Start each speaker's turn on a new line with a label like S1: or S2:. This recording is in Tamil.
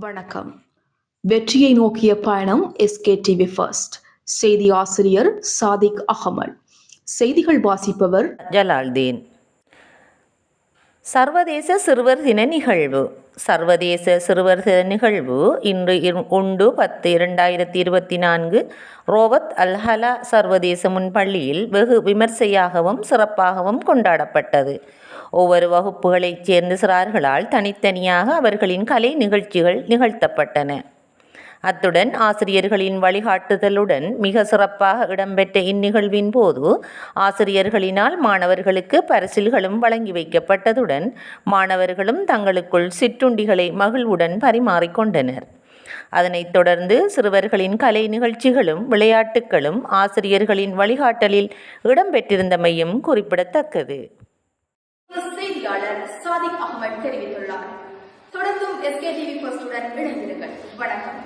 S1: வணக்கம். வெற்றியை நோக்கிய பயணம் எஸ்கே டிவி ஃபர்ஸ்ட் செய்தி ஆசிரியர் சாதிக் அகமல். செய்திகள் வாசிப்பவர்
S2: ஜலால்தீன். சர்வதேச சிறுவர் தின நிகழ்வு. சர்வதேச சிறுவர் தின நிகழ்வு இன்று ஒன்று பத்து இரண்டாயிரத்தி இருபத்தி நான்கு. ரோவத் அல்ஹலா சர்வதேச முன்பள்ளியில் வெகு விமர்சையாகவும் சிறப்பாகவும் கொண்டாடப்பட்டது. ஒவ்வொரு வகுப்புகளைச் சேர்ந்த சிறார்களால் தனித்தனியாக அவர்களின் கலை நிகழ்ச்சிகள் நிகழ்த்தப்பட்டன. அத்துடன் ஆசிரியர்களின் வழிகாட்டுதலுடன் மிக சிறப்பாக இடம்பெற்ற இந்நிகழ்வின் போது ஆசிரியர்களினால் மாணவர்களுக்கு பரிசில்களும் வழங்கி வைக்கப்பட்டதுடன் மாணவர்களும் தங்களுக்குள் சிற்றுண்டிகளை மகிழ்வுடன் பரிமாறிக்கொண்டனர் அதனைத் தொடர்ந்து சிறுவர்களின் கலை நிகழ்ச்சிகளும் விளையாட்டுகளும் ஆசிரியர்களின் வழிகாட்டலில் இடம்பெற்றிருந்தமையும் குறிப்பிடத்தக்கது.
S3: செய்தியாளர் சாதிக் அகமது தெரிவித்துள்ளார். தொடர்ந்தும் எஸ்கே டிவி ஃபர்ஸ்டுடன் இணைந்திருங்கள். வணக்கம்.